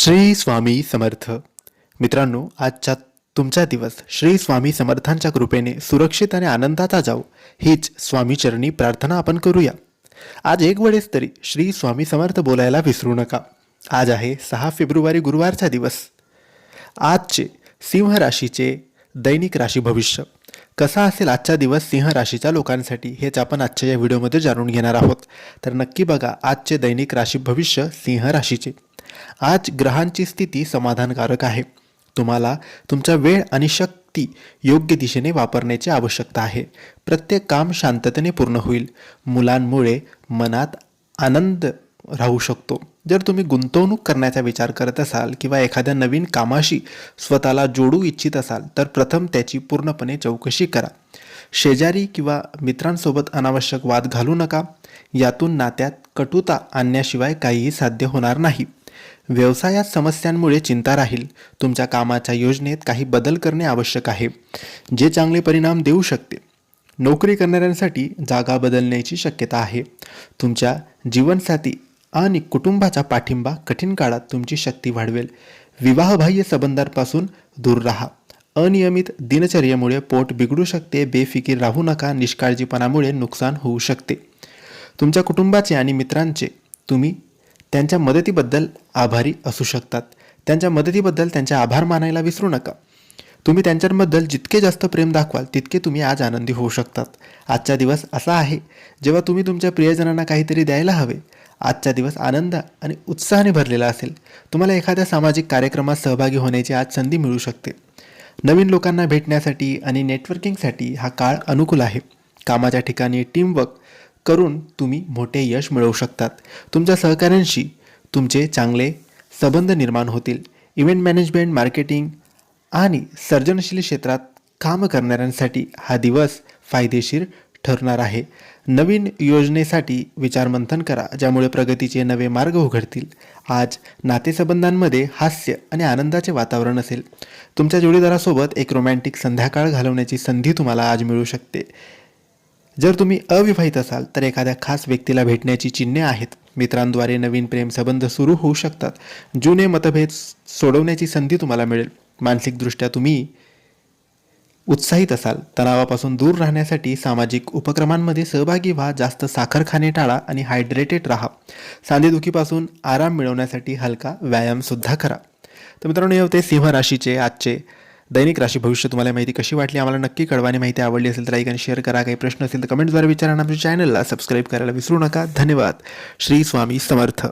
श्री स्वामी समर्थ. मित्रांनो आजच्या तुमचा दिवस श्री स्वामी समर्थांच्या कृपेने सुरक्षित आणि आनंदाचा जाऊ हीच स्वामीचरणी प्रार्थना आपण करूया. आज एक वेळेस तरी श्री स्वामी समर्थ बोलायला विसरू नका. आज आहे सहा फेब्रुवारी गुरुवारचा दिवस. आजचे सिंह राशीचे दैनिक राशी भविष्य. कसा असेल आजचा दिवस सिंह राशीच्या लोकांसाठी हेच आपण आजच्या या व्हिडिओमध्ये जाणून घेणार आहोत. तर नक्की बघा आजचे दैनिक राशी भविष्य सिंह राशीचे. आज ग्रहांची स्थिती समाधानकारक आहे. तुम्हाला तुमचा वेळ आणि शक्ती योग्य दिशेने वापरण्याची आवश्यकता आहे. प्रत्येक काम शांततेने पूर्ण होईल. मुलांमुळे मनात आनंद राहू शकतो. जर तुम्ही गुंतवणूक करण्याचा विचार करत असाल किंवा एखाद्या नवीन कामाशी स्वतःला जोडू इच्छित असाल तर प्रथम त्याची पूर्णपणे चौकशी करा. शेजारी किंवा मित्रांसोबत अनावश्यक वाद घालू नका. यातून नात्यात कटुता आणण्याशिवाय काहीही साध्य होणार नाही. व्यवसायात समस्यांमुळे चिंता राहील. तुमच्या कामाच्या योजनेत काही बदल करणे आवश्यक आहे जे चांगले परिणाम देऊ शकते. नोकरी करणाऱ्यांसाठी जागा बदलण्याची शक्यता आहे. तुमच्या जीवनसाथी आणि कुटुंबाचा पाठिंबा कठीण काळात तुमची शक्ती वाढवेल. विवाहबाह्य संबंधांपासून दूर राहा. अनियमित दिनचर्येमुळे पोट बिघडू शकते बेफिकीर राहू नका निष्काळजीपणामुळे नुकसान होऊ शकते. तुमच्या कुटुंबाचे आणि मित्रांचे तुम्ही त्यांच्या मदतीबद्दल आभारी असू शकतात. त्यांच्या मदतीबद्दल त्यांचे आभार मानायला विसरू नका. तुम्ही त्यांच्याबद्दल जितके जास्त प्रेम दाखवाल तितके तुम्ही आज आनंदी होऊ शकतात. आजचा दिवस असा आहे जेव्हा तुम्ही तुमच्या प्रियजनांना काहीतरी द्यायला हवे. आजचा दिवस आनंद आणि उत्साहाने भरलेला असेल. तुम्हाला एखाद्या सामाजिक कार्यक्रमात सहभागी होण्याची आज संधी मिळू शकते. नवीन लोकांना भेटण्यासाठी आणि नेटवर्किंगसाठी हा काळ अनुकूल आहे. कामाच्या ठिकाणी टीमवर्क करून तुम्ही मोठे यश मिळवू शकतात. तुमच्या सहकाऱ्यांशी तुमचे चांगले संबंध निर्माण होतील. इव्हेंट मॅनेजमेंट मार्केटिंग आणि सर्जनशील क्षेत्रात काम करणाऱ्यांसाठी हा दिवस फायदेशीर ठरणार आहे. नवीन योजनेसाठी विचारमंथन करा ज्यामुळे प्रगतीचे नवे मार्ग उघडतील. आज नातेसंबंधांमध्ये हास्य आणि आनंदाचे वातावरण असेल. तुमच्या जोडीदारासोबत एक रोमॅन्टिक संध्याकाळ घालवण्याची संधी तुम्हाला आज मिळू शकते. जर तुम्ही अविवाहित असाल तर एखाद्या खास व्यक्तीला भेटण्याची चिन्हे आहेत. मित्रांद्वारे नवीन प्रेम संबंध सुरू होऊ शकतात. जुने मतभेद सोडवण्याची संधी तुम्हाला मिळेल. मानसिकदृष्ट्या तुम्ही उत्साहित असाल. तणावापासून दूर राहण्यासाठी सामाजिक उपक्रमांमध्ये सहभागी व्हा. जास्त साखर खाणे टाळा आणि हायड्रेटेड राहा. सांधेदुखीपासून आराम मिळवण्यासाठी हलका व्यायामसुद्धा करा. तर मित्रांनो हे होते सिंह राशीचे आजचे दैनिक राशी भविष्य तुम्हाला माहिती कशी वाटली आम्हाला नक्की कळवाने माहिती आवडली असेल तर लाईक आणि शेअर करा. काही प्रश्न असेल तर कमेंटद्वारे विचारा आणि आमच्या चॅनलला सबस्क्राईब करायला विसरू नका. धन्यवाद. श्री स्वामी समर्थ.